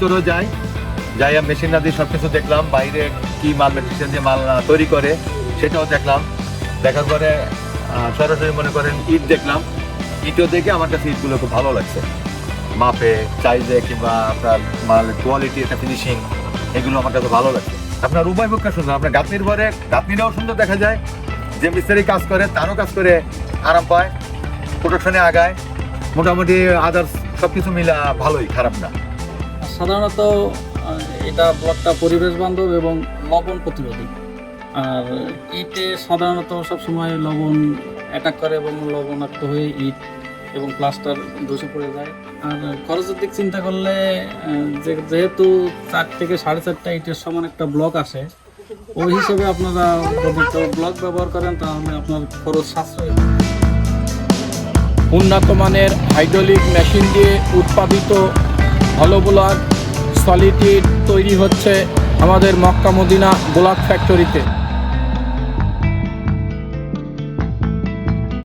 ভিতরেও যাই যাই মেশিন দিয়ে সব কিছু দেখলাম, বাইরে কি মাল মেশিন দিয়ে মাল তৈরি করে, সেটাও দেখলাম। দেখার পরে সরাসরি মনে করেন ইট দেখলাম। ইটও দেখে আমার কাছে ইটগুলো খুব ভালো লাগছে। মাপে সাইজে কিংবা আপনার মাল কোয়ালিটি একটা ফিনিশিং এগুলো আমার কাছে ভালো লাগছে। আপনার উভয় পক্ষে সুন্দর, আপনার গাঁথনির পরে গাঁথনিটাও সুন্দর দেখা যায়। যে মিস্ত্রি কাজ করে, তারও কাজ করে আরাম পায়। প্রোডাকশনে আগায়। মোটামুটি আদার্স সব কিছু মিলা ভালোই, খারাপ না। সাধারণত এটা ব্লকটা পরিবেশ বান্ধব এবং লবণ প্রতিরোধী আর ইটে সাধারণত সবসময় লবণ অ্যাটাক করে এবং লবণাক্ত হয়ে ইট এবং প্লাস্টার ধসে পড়ে যায় আর খরচের দিক চিন্তা করলে যেহেতু চার থেকে সাড়ে চারটা ইটের সমান একটা ব্লক আসে ওই হিসেবে আপনারা যদি ব্লক ব্যবহার করেন, তাহলে আপনার খরচ সাশ্রয়। উন্নত মানের হাইড্রোলিক মেশিন দিয়ে উৎপাদিত হলো ব্লক সলিড তৈরি হচ্ছে আমাদের মক্কা মদিনা ব্লক ফ্যাক্টরিতে